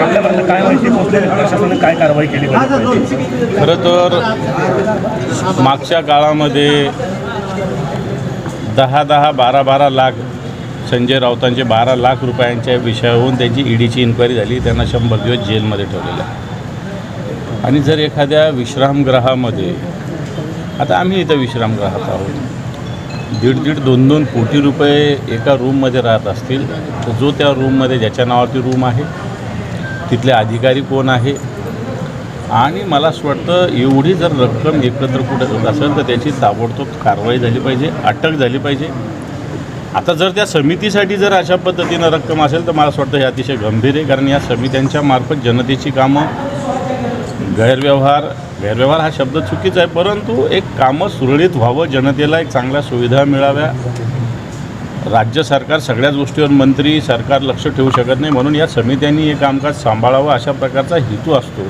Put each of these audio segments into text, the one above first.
आपल्यापर्यंत काय माहिती काय कारवाई केली खरं तर मागच्या काळामध्ये दहा दहा बारा बारा लाख संजय राऊतांचे बारा लाख रुपयांच्या विषयावरून त्यांची ईडीची इन्क्वायरी झाली त्यांना शंभर दिवस जेलमध्ये ठेवलेलं आहे. आणि जर एखाद्या विश्रामगृहामध्ये आता आम्ही इथं विश्रामगृहात आहोत. दीड दीड दोन दोन कोटी रुपये एका रूममध्ये राहत असतील तर जो त्या रूममध्ये ज्याच्या नावावरती रूम आहे तिथले अधिकारी कोण आहे? आणि मला असं वाटतं एवढी जर रक्कम एकत्र कुठे होत असेल तर त्याची ताबडतोब कारवाई झाली पाहिजे अटक झाली पाहिजे. आता जर त्या समितीसाठी जर अशा पद्धतीनं रक्कम असेल तर मला असं वाटतं हे अतिशय गंभीर आहे कारण या समित्यांच्या मार्फत जनतेची कामं गैरव्यवहार गैरव्यवहार हा शब्द चुकीचा आहे परंतु एक कामं सुरळीत व्हावं जनतेला एक चांगल्या सुविधा मिळाव्या. राज्य सरकार सगळ्याच गोष्टीवर मंत्री सरकार लक्ष ठेवू शकत नाही म्हणून या समित्यांनी हे कामकाज सांभाळावं अशा प्रकारचा हेतू असतो.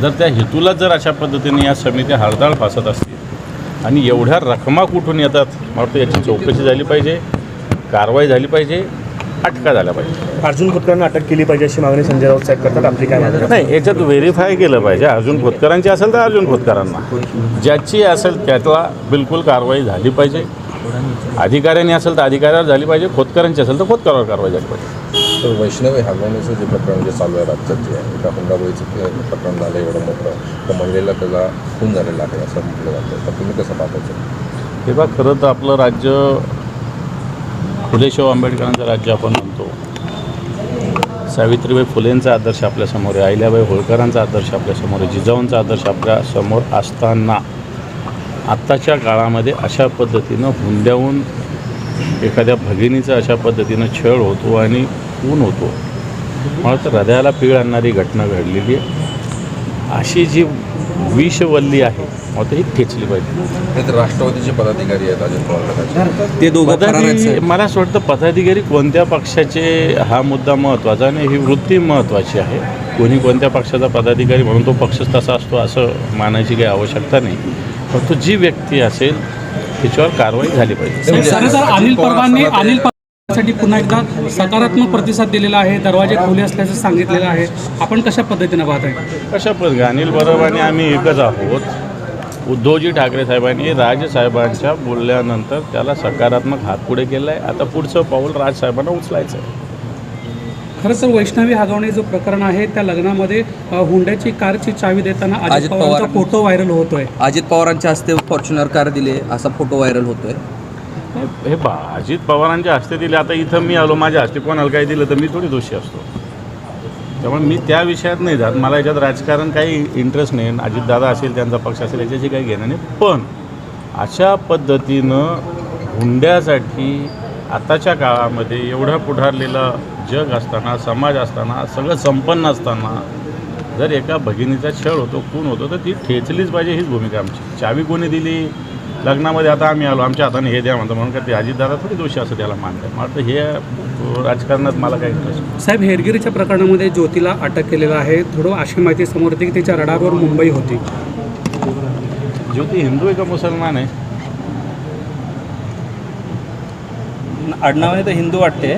जर त्या हेतूला जर अशा पद्धतीने या समित्या हळदाळ फासत असतील आणि एवढ्या रकमा कुठून येतात मला वाटतं याची चौकशी झाली पाहिजे कारवाई झाली पाहिजे अटका झाल्या पाहिजे. अर्जुन खोतकरांना अटक केली पाहिजे अशी मागणी संजय राऊत साहेब करतात. आपली काय मागणी? नाही याच्यात व्हेरीफाय केलं पाहिजे. अर्जुन खोतकरांची असेल तर अर्जुन खोतकरांना. ज्याची असेल त्यातला बिलकुल कारवाई झाली पाहिजे. अधिकाऱ्यांनी असेल तर अधिकाऱ्यावर झाली पाहिजे. खोतकरांची असेल तर खोतकरावर कारवाई झाली पाहिजे. तर वैष्णवी हगवण्याचं जे प्रकरण जे चालू आहे राज्यात जे आहे एका हुंडाबळीचं ते प्रकरण झालं एवढं मोठं. त्या महिलेला त्याला खून झालेला आहे असं म्हटलं जातं. तर तुम्ही कसं पाहतायचं तेव्हा खरं तर आपलं राज्य फुलेशाह आंबेडकरांचं राज्य आपण म्हणतो. सावित्रीबाई फुलेंचा आदर्श आपल्यासमोर आहे अहिल्याबाई होळकरांचा आदर्श आपल्यासमोर आहे जिजाऊंचा आदर्श आपल्यासमोर असताना. आत्ताच्या काळामध्ये अशा पद्धतीनं हुंड्याहून एखाद्या भगिनीचा अशा पद्धतीनं छळ होतो आणि ऊन होतो. मला तर हृदयाला पीळ आणणारी घटना घडलेली आहे. अशी जी विषवल्ली आहे. तर ही खेचली पाहिजे. राष्ट्रवादीचे पदाधिकारी आहेत अजित पवार गटाचे ते दोघं. मला असं वाटतं पदाधिकारी कोणत्या पक्षाचे हा मुद्दा महत्त्वाचा आणि ही वृत्ती महत्त्वाची आहे. कोणी कोणत्या पक्षाचा पदाधिकारी म्हणून तो पक्षच तसा असतो असं मानायची काही आवश्यकता नाही. फक्त जी व्यक्ती असेल त्याच्यावर कारवाई झाली पाहिजे. अनिल परबांनी अनिल परबांसाठी पुन्हा एकदा सकारात्मक प्रतिसाद दिलेला आहे दरवाजे खुले असल्याचं सांगितलेलं आहे. आपण कशा पद्धतीनं पाहताय कशा पद्धती अनिल बरोबर आणि आम्ही एकच आहोत. उद्धवजी ठाकरे साहेबांनी राजसाहेबांच्या बोलल्यानंतर त्याला सकारात्मक हात पुढे केला आहे आता पुढचं पाऊल राजसाहेबांना उचलायचं आहे खरं तर वैष्णवी हागवणे जो प्रकरण आहे त्या लग्नामध्ये हुंड्याची कारची चावी देताना अजित पवारांचा पवार- फोटो व्हायरल होतोय. अजित पवारांच्या हस्ते फॉर्च्युनर कार दिले असा फोटो व्हायरल होतोय. हे बा अजित पवारांच्या हस्ते दिले. आता इथं मी आलो माझ्या हस्ते कोणाला काही दिलं तर मी थोडी दोषी असतो. त्यामुळे मी त्या विषयात नाही जात. मला याच्यात राजकारण काही इंटरेस्ट नाही. अजितदादा असेल त्यांचा पक्ष असेल याच्याशी काही घेणं नाही. पण अशा पद्धतीनं हुंड्यासाठी आताच्या काळामध्ये एवढं पुढारलेलं जग असताना समाज असताना सगळं संपन्न असताना जर एका भगिनीचा छळ होतो खून होतो तर ती ठेचलीच पाहिजे हीच भूमिका आमची. चावी कोणी दिली? लग्नामध्ये आता आम्ही आलो आमच्या हाताने हे द्या म्हणतो. म्हणून का ते अजितदादा थोडी दोषी असं त्याला मानतं मला वाटतं हे राजकारणात मला काही इंटरेस्ट. साहेब हेरगिरीच्या प्रकरणामध्ये ज्योतीला अटक केलेलं आहे. थोडं अशी माहिती समोर येते की तिच्या रडारवर मुंबई होती. ज्योती हिंदू आहे का मुसलमान आहे? आडनावाने तर हिंदू वाटते.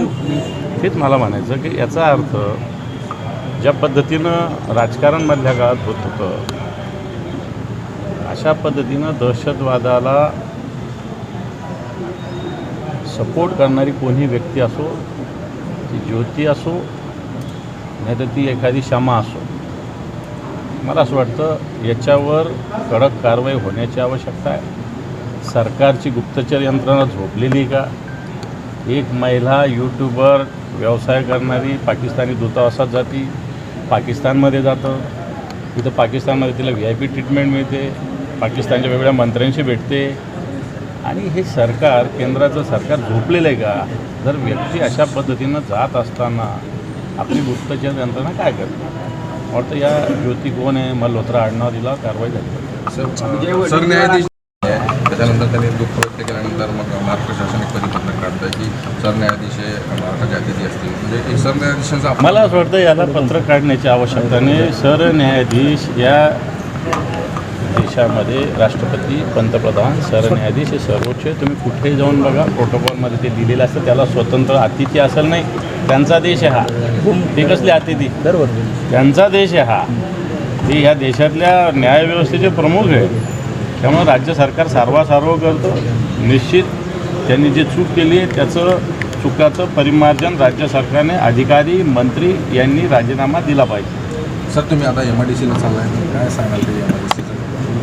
तेच मला म्हणायचं की याचा अर्थ ज्या पद्धतीनं राजकारण मधल्या काळात होत होतं अशा पद्धतीनं दहशतवादाला सपोर्ट करणारी कोणी व्यक्ती असो ती ज्योती असो नाही तर ती एखादी क्षमा असो. मला असं वाटतं याच्यावर कडक कारवाई होण्याची आवश्यकता आहे. सरकारची गुप्तचर यंत्रणा झोपलेली का? एक महिला यूट्यूबर व्यवसाय करणारी पाकिस्तानी दूतावासात जाती पाकिस्तानमध्ये जातं. तिथं पाकिस्तानमध्ये तिला व्ही आय पी ट्रीटमेंट मिळते. पाकिस्तानच्या वेगवेगळ्या मंत्र्यांशी भेटते. आणि हे सरकार केंद्राचं सरकार झोपलेलं आहे का? जर व्यक्ती अशा पद्धतीनं जात असताना आपली गुप्तचर यंत्रणा काय करते? मला वाटतं या ज्योती कोण आहे? मल्होत्रा आडनाव तिला कारवाई झाली. सरन्यायाधीश आहे. त्याच्यानंतर त्यांनी दुःख व्यक्त केल्यानंतर मग महाराष्ट्र शासन एक परिपत्रक काढतं की सरन्यायाधीश हे महाराष्ट्राचे अतिथी असतील. म्हणजे सरन्यायाधीशांचा मला असं वाटतं याला पत्र काढण्याची आवश्यकता नाही. सरन्यायाधीश या देशामध्ये राष्ट्रपती पंतप्रधान सरन्यायाधीश हे सर्वोच्च आहे. तुम्ही कुठेही जाऊन बघा प्रोटोकॉलमध्ये ते लिहिलेलं असतं. त्याला स्वतंत्र अतिथी असेल नाही. त्यांचा देश आहे हा. ते कसले अतिथी? बरोबर त्यांचा देश आहे हा. ते ह्या देशातल्या न्यायव्यवस्थेचे प्रमुख आहे त्यामुळे राज्य सरकार सारवासारव करतं. निश्चित त्यांनी जे चूक केली आहे त्याचं चुकाचं परिमार्जन राज्य सरकारने अधिकारी मंत्री यांनी राजीनामा दिला पाहिजे. सर तुम्ही आता एम आय डी सीला चाललाय. काय सांगाल ते एम आय डी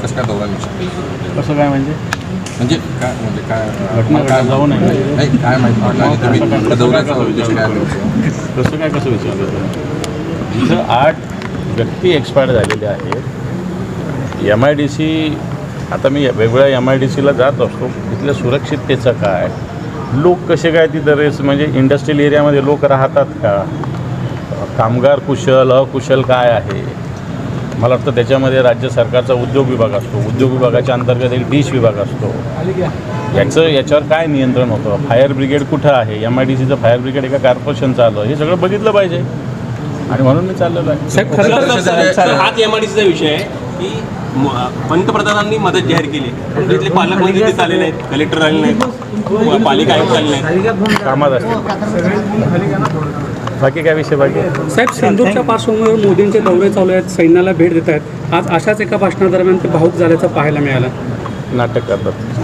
कसं काय दौरा निश्चित कसं काय म्हणजे? म्हणजे काय म्हणजे काय घटना काय जाऊ. नाही काय माहिती काय- दौऱ्याचा उद्देश काय? कसं काय कसं विचारलं जिथं आठ व्यक्ती एक्सपायर झालेले आहेत. एम आय डी सी आता मी वेगवेगळ्या एम आय डी सीला जात असतो. तिथल्या सुरक्षिततेचं काय? लोक कसे काय तिथं रेस म्हणजे इंडस्ट्रियल एरियामध्ये लोक राहतात का? कामगार कुशल अकुशल काय आहे? मला वाटतं त्याच्यामध्ये राज्य सरकारचा उद्योग विभाग असतो. उद्योग विभागाच्या अंतर्गत एक डिश विभाग असतो. याचं याच्यावर काय नियंत्रण होतं? फायर ब्रिगेड कुठं आहे? एम आय डी सीचं फायर ब्रिगेड एका कॉर्पोरेशनचं आलं हे सगळं बघितलं पाहिजे. आणि म्हणून मी चाललेलो आहे. हाच एमआयडीसीचा विषय आहे की पंतप्रधानांनी मदत जाहीर केली. तिथले पालकमंत्री तिथे आले नाहीत कलेक्टर आले नाहीत पालिका आयुक्त आले नाहीत. कामात असतील. बाकी काय विषय बाकी? साहेब सिंदूरच्या पार्श्वभूमीवर मोदींचे दौरे चालू आहेत सैन्याला भेट देत आहेत. आज अशाच एका भाषणादरम्यान ते भाऊक झाल्याचं पाहायला मिळालं. नाटक करतात.